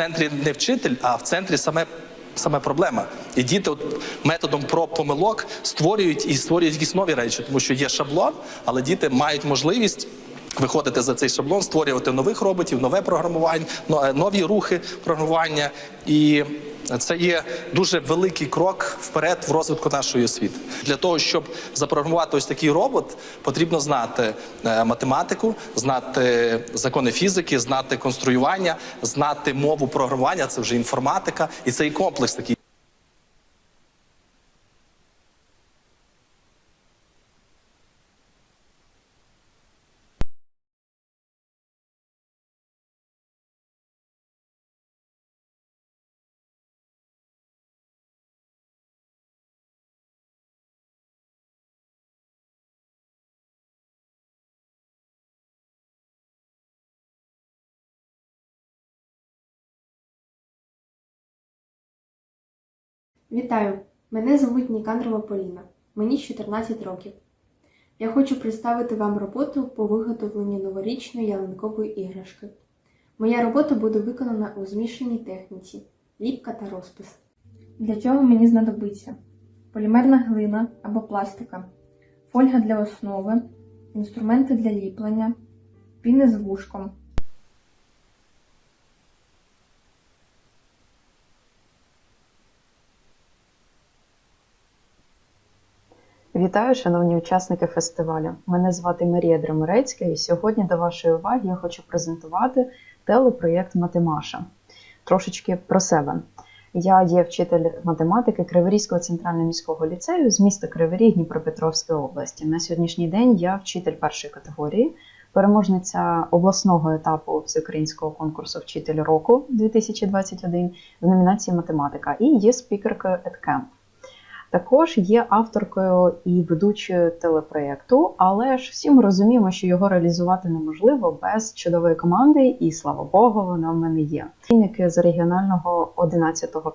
центрі не вчитель, а в центрі саме. Саме проблема, і діти от методом проб помилок створюють і створюють якісь нові речі, тому що є шаблон, але діти мають можливість виходити за цей шаблон, створювати нових роботів, нове програмування, е, нові рухи програмування. І це є дуже великий крок вперед в розвитку нашої освіти. Для того, щоб запрограмувати ось такий робот, потрібно знати е, математику, знати закони фізики, знати конструювання, знати мову програмування. Це вже інформатика, і цей комплекс такий. Вітаю! Мене звуть Нікандрова Поліна. Мені 14 років. Я хочу представити вам роботу по виготовленню новорічної ялинкової іграшки. Моя робота буде виконана у змішаній техніці ліпка та розпис. Для цього мені знадобиться полімерна глина або пластика, фольга для основи, інструменти для ліплення, піни з вушком, Вітаю, шановні учасники фестивалю. Мене звати Марія Драмирецька, і сьогодні до вашої уваги я хочу презентувати телепроєкт Матемаша. Трошечки про себе. Я є вчитель математики Криворізького центрального міського ліцею з міста Кривий Ріг Дніпропетровської області. На сьогоднішній день я вчитель першої категорії, переможниця обласного етапу всеукраїнського конкурсу Вчитель року 2021 в номінації математика і є спікеркою EdCamp. Також є авторкою і ведучою телепроєкту, але ж всі ми розуміємо, що його реалізувати неможливо без чудової команди, і слава Богу, вона в мене є. Клініки з регіонального 11-го